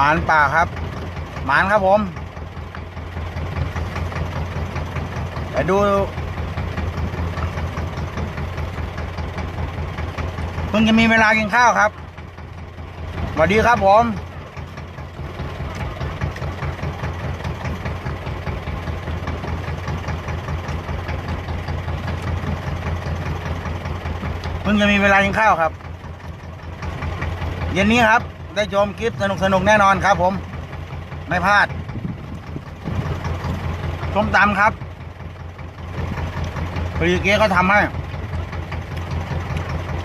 หมานป่าครับ หมานครับผมไปดูเพิ่งจะมีเวลากินข้าวครับสวัสดีครับผมเพิ่งจะมีเวลากินข้าวครับ เย็นนี้ครับ ได้ชมคลิปสนุกสนุกแน่นอนครับ ผม ไม่พลาดส้มตำครับพอดีเก๊เขาทำให้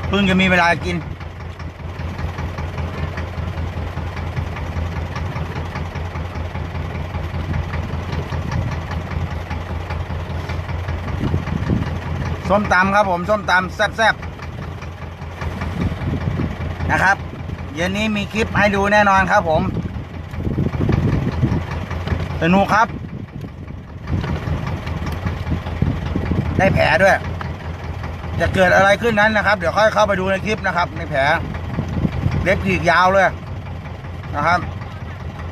เพิ่งจะมีเวลากิน ส้มตำครับผม ส้มตำแซ่บๆนะครับ เย็นนี้มีคลิปให้ดูแน่นอนครับผมสนุกครับ ได้แผลด้วย จะเกิดอะไรขึ้นนั้นนะครับ เดี๋ยวค่อยเข้าไปดูในคลิปนะครับ ในแผลเล็บฉีกยาวเลยนะครับ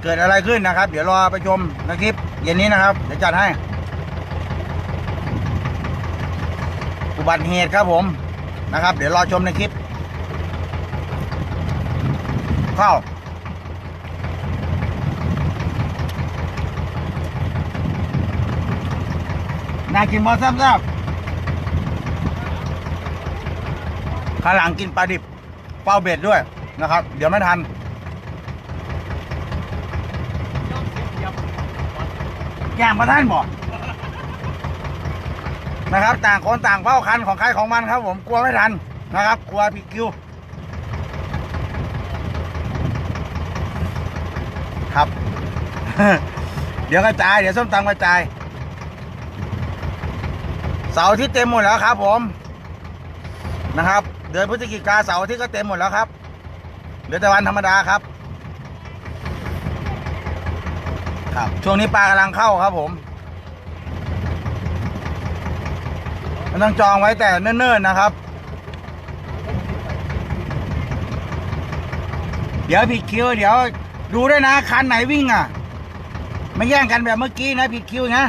เกิดอะไรขึ้นนะครับ เดี๋ยวรอไปชมในคลิป เย็นนี้นะครับ เดี๋ยวจัดให้ อุบัติเหตุครับผมนะครับ เดี๋ยวรอชมในคลิป เข้าน่ากินบอแซ่บๆข้างหลังกินปลาดิบเป้าเบ็ดด้วยนะครับ เดี๋ยวไม่ทัน แกงประท่านบอกนะครับ ต่างคนต่างเฝ้าคันของใครของมันครับ ผมกลัวไม่ทันนะครับ กลัวผิดคิว ครับ เดี๋ยวกระจาย เดี๋ยวส้มตำกระจาย เสาที่เต็มหมดแล้วครับ ผม นะครับ เดือนพฤศจิกาเสาร์อาที่ก็เต็มหมดแล้วครับ เหลือแต่วันธรรมดาครับ ครับ ช่วงนี้ปลากำลังเข้าครับ ผมมันต้องจองไว้แต่เนิ่นๆนะครับ เดี๋ยวผิดคิวเดี๋ยว ดูด้วยนะคันไหนวิ่งอะ ไม่แย่งกันแบบเมื่อกี้นะผิดคิวนะ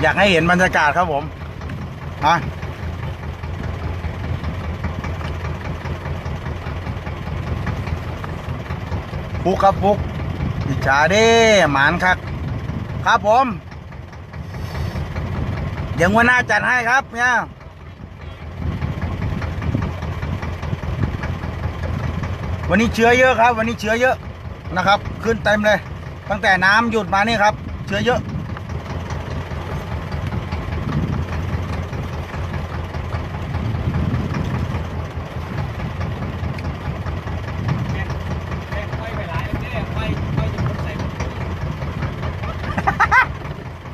อยากให้เห็นบรรยากาศครับผมฮะฟุกครับฟุกอิจฉาเด้หมานครับครับผมเดี๋ยวงวันหน้าจัดให้ครับเนี่ย วันนี้เชื้อเยอะครับ วันนี้เชื้อเยอะนะครับ ขึ้นเต็มเลย ตั้งแต่น้ำหยุดมานี่ครับ เชื้อเยอะ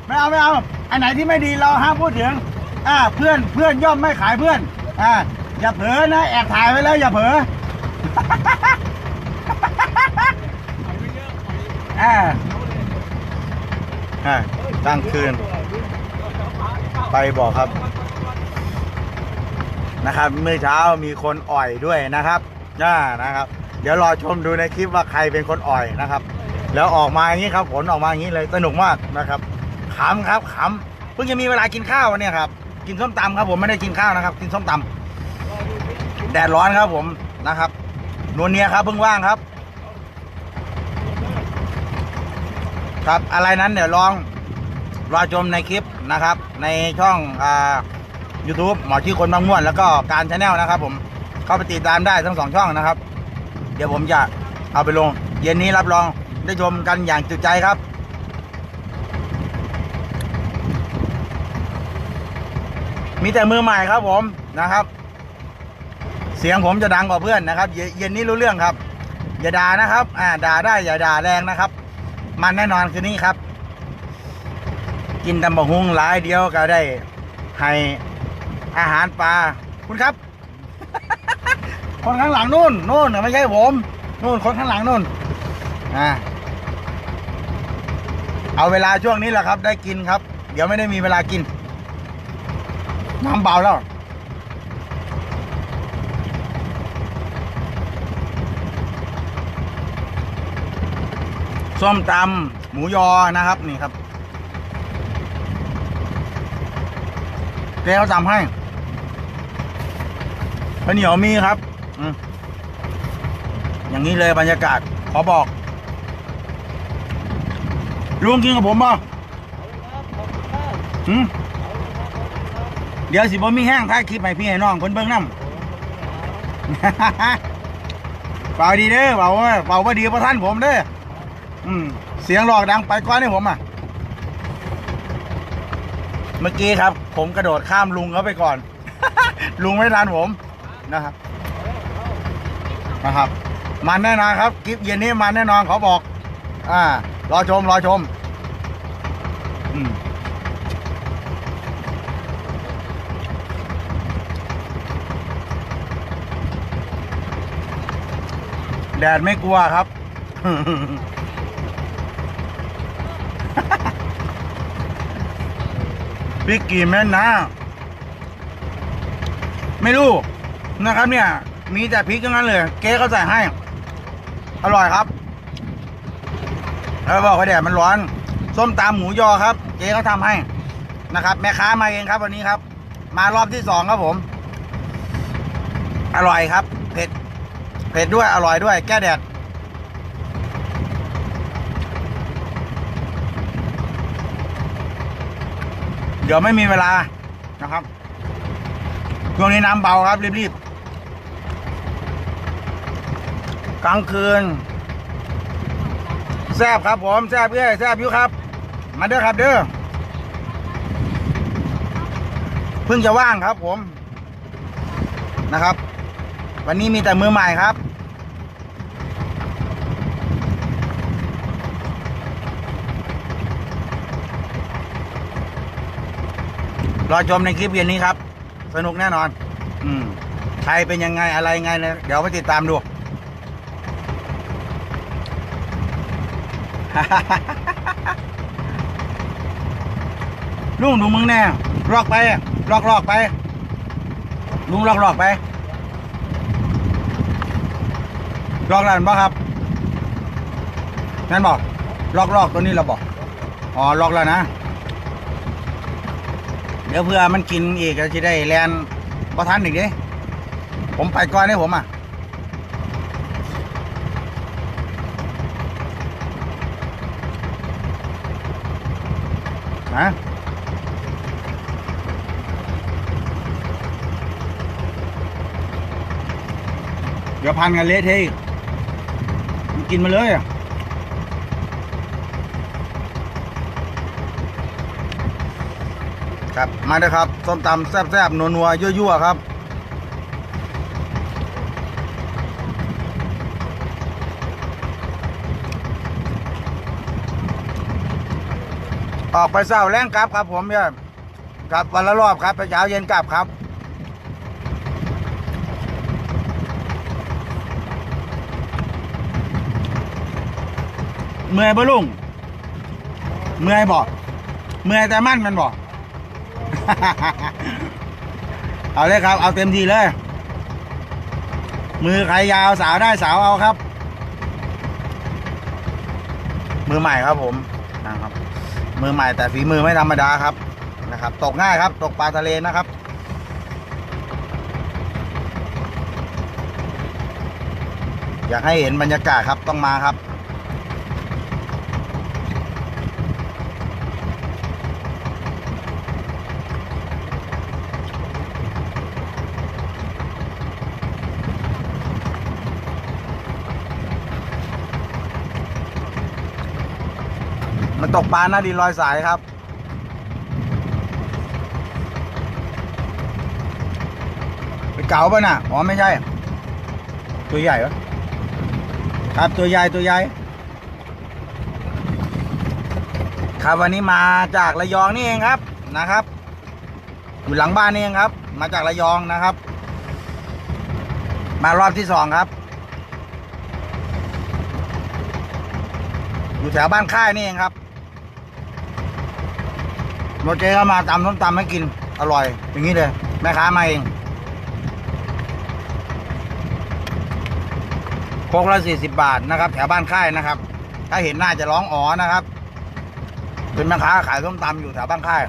ไม่เอาไม่เอาอันไหนที่ไม่ดีเราห้ามพูดถึงอ่าเพื่อนเพื่อนย่อมไม่ขายเพื่อนอ่าอย่าเผลอนะแอบถ่ายไว้แล้วอย่าเผลอ อ่าอ่าตั้งคืน ไปบอกครับ นะครับ เมื่อเช้ามีคนอ่อยด้วยนะครับน่านะครับ เดี๋ยวรอชมดูในคลิปว่าใครเป็นคนอ่อยนะครับ แล้วออกมาอย่างนี้ครับ ผลออกมาอย่างนี้เลยสนุกมากนะครับขำครับขำเพิ่งจะมีเวลากินข้าววันเนี่ยครับ กินส้มตำครับผมไม่ได้กินข้าวนะครับ กินส้มตำแดดร้อนครับผมนะครับ นวลเนียครับเพิ่งว่างครับ ครับอะไรนั้นเดี๋ยวลองรอชมในคลิปนะครับ ในช่องอ่า YouTube หมอชื่อคนบางม่วน แล้วก็การชาแนลนะครับ ผมเข้าไปติดตามได้ทั้งสองช่องนะครับ เดี๋ยวผมจะเอาไปลง เย็นนี้รับรองได้ชมกันอย่างจุใจครับมีแต่มือใหม่ครับผมนะครับ สียงผมจะดังกว่าเพื่อนนะครับ เย็นนี้รู้เรื่องครับ อย่าด่านะครับ อ่าด่าได้อย่าด่าแรงนะครับ มันแน่นอนคืนนี้ครับ กินตำบะฮุงหลายเดียวก็ได้ให้อาหารปลาคุณครับ คนข้างหลังนู่นนู่นไม่ใช่ผมนู่นคนข้างหลังนู่นอ่าเอาเวลาช่วงนี้แหละครับ ได้กินครับ เดี๋ยวไม่ได้มีเวลากินน้ำเบาแล้ว ส้มตำหมูยอนะครับ นี่ครับเจ๊เขาทำให้ข้าวเหนียวมีครับอืมอย่างนี้เลยบรรยากาศ ขอบอกลุงกินกับผมป่ะหืมเดี๋ยวสิบ่มีแห้งท้ายคลิปให้พี่ให้น้องคนเบิ่งน้ำเปล่าดีเด้อเปล่าว่าเปล่าว่าดีเพราะท่านผมเด้อ อืมเสียงหลอกดังไปก่อนให้ผมอะ เมื่อกี้ครับ ผมกระโดดข้ามลุงเขาไปก่อน ลุงไม่ทันผมนะครับ นะครับ มันแน่นอนครับคลิปเย็นนี้มันแน่นอนเขาบอก อ่า รอชมรอชม อืมแดดไม่กลัวครับ พิกกี่เม็ดนะ ไม่รู้นะครับเนี่ย มีแต่พริกทั้งนั้นเลย เก๊เขาใส่ให้ อร่อยครับ แล้วบอกว่าแดดมันร้อน ส้มตำหมูยอครับเจ๊เขาทำให้นะครับ แม่ค้ามาเองครับวันนี้ครับ มารอบที่สองครับผม อร่อยครับ เผ็ด เผ็ดด้วย อร่อยด้วย แก้แดด เดี๋ยวไม่มีเวลานะครับช่วงนี้น้ำเบาครับรีบๆกลางคืนแซบครับผมแซบเอ้ยแซบอยู่ครับ มาเด้อครับเด้อเพิ่งจะว่างครับผมนะครับ วันนี้มีแต่มือใหม่ครับ รอชมในคลิปเย็นนี้ครับ สนุกแน่นอน อืมใครเป็นยังไงอะไรยังไงเนี่ยเดี๋ยวไปติดตามดู ลุงดูมึงแน่ลอกไปลอกลอกไป ลุงลอกลอกไปลอกแล้วเห็นปะครับนั่นบอกลอกลอกตัวนี้เราบอกอ๋อลอกแล้วนะ ดี๋ยวเพื่อมันกินอีกจะได้แลนประทันอีกเด้ผมไปก่อนให้ผมอะฮะเดี๋ยวพันกันเละเทะอีกมันกินมาเลยอะ ครับมาเลยครับส้มตำแซ่บๆนัวๆยั่วๆครับออกไปเศร้าแรงกลับครับผมเนี่ยกลับวันละรอบครับไปเช้าเย็นกลับครับ เมื่อยบ่ลุงเมื่อยบ่เมื่อยแต่มั่นมันบ่ เอาเลยครับ เอาเต็มทีเลย มือใครยาวสาวได้สาวเอาครับ มือใหม่ครับผมนะครับ มือใหม่แต่ฝีมือไม่ธรรมดาครับนะครับ ตกง่ายครับ ตกปลาทะเลนะครับอยากให้เห็นบรรยากาศครับต้องมาครับ มันตกปลาหน้าดินลอยสายครับ ไปเก๋าป่ะน่ะ อ๋อ ไม่ใช่ ตัวใหญ่ปะครับตัวใหญ่ตัวใหญ่ครับวันนี้มาจากระยองนี่เองครับนะครับ อยู่หลังบ้านนี่เองครับ มาจากระยองนะครับ มารอบที่สองครับ อยู่แถวบ้านค่ายนี่เองครับ โมเจก็มาตำส้มตำให้กิน อร่อย อย่างนี้เลย แม่ค้ามาเองโคกละสี่สิบบาทนะครับ แถวบ้านค่ายนะครับ ถ้าเห็นหน้าจะร้องอ๋อนะครับ เป็นแม่ค้าขายส้มตำอยู่แถวบ้านค่าย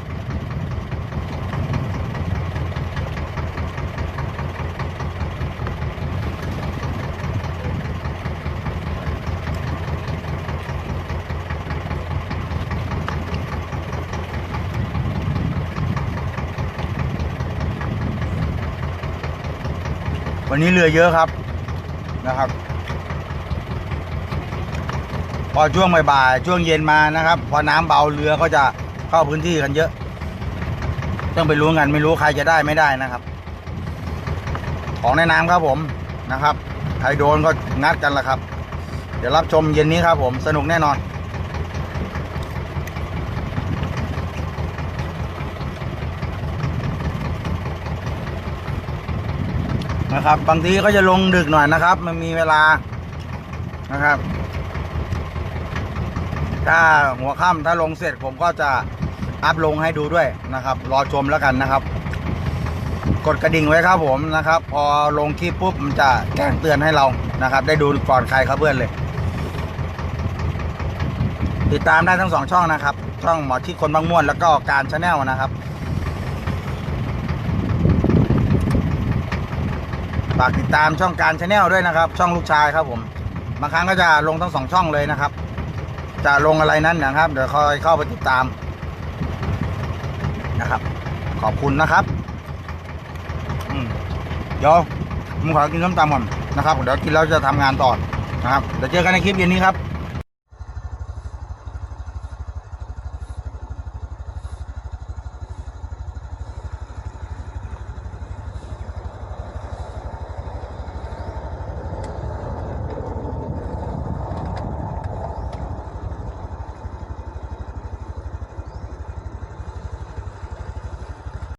วันนี้เรือเยอะครับนะครับ พอช่วงบ่ายๆช่วงเย็นมานะครับ พอน้ำเบาเรือก็จะเข้าพื้นที่กันเยอะ ต้องไปรู้กันไม่รู้ใครจะได้ไม่ได้นะครับ ของในน้ำครับผมนะครับใครโดนก็งัดกันละครับ เดี๋ยวรับชมเย็นนี้ครับผมสนุกแน่นอน นะครับ บางทีก็จะลงดึกหน่อยนะครับ มันมีเวลานะครับ ถ้าหัวค่ำถ้าลงเสร็จผมก็จะอัพลงให้ดูด้วยนะครับ รอชมแล้วกันนะครับ กดกระดิ่งไว้ครับผมนะครับ พอลงคลิปปุ๊บมันจะแจ้งเตือนให้เรานะครับ ได้ดูก่อนใครครับเพื่อนเลย ติดตามได้ทั้งสองช่องนะครับ ช่องหมอที่คนบางม่วนแล้วก็การชาแนลนะครับ ฝากติดตามช่องการชาแนลด้วยนะครับ ช่องลูกชายครับผมบางครั้งก็จะลงทั้งสองช่องเลยนะครับ จะลงอะไรนั้นนะครับ เดี๋ยวคอยเข้าไปติดตามนะครับ ขอบคุณนะครับอืมเดี๋ยวผมขอกินส้มตำก่อนนะครับ เดี๋ยวกินแล้วจะทำงานต่อนะครับ เดี๋ยวเจอกันในคลิปเย็นนี้ครับ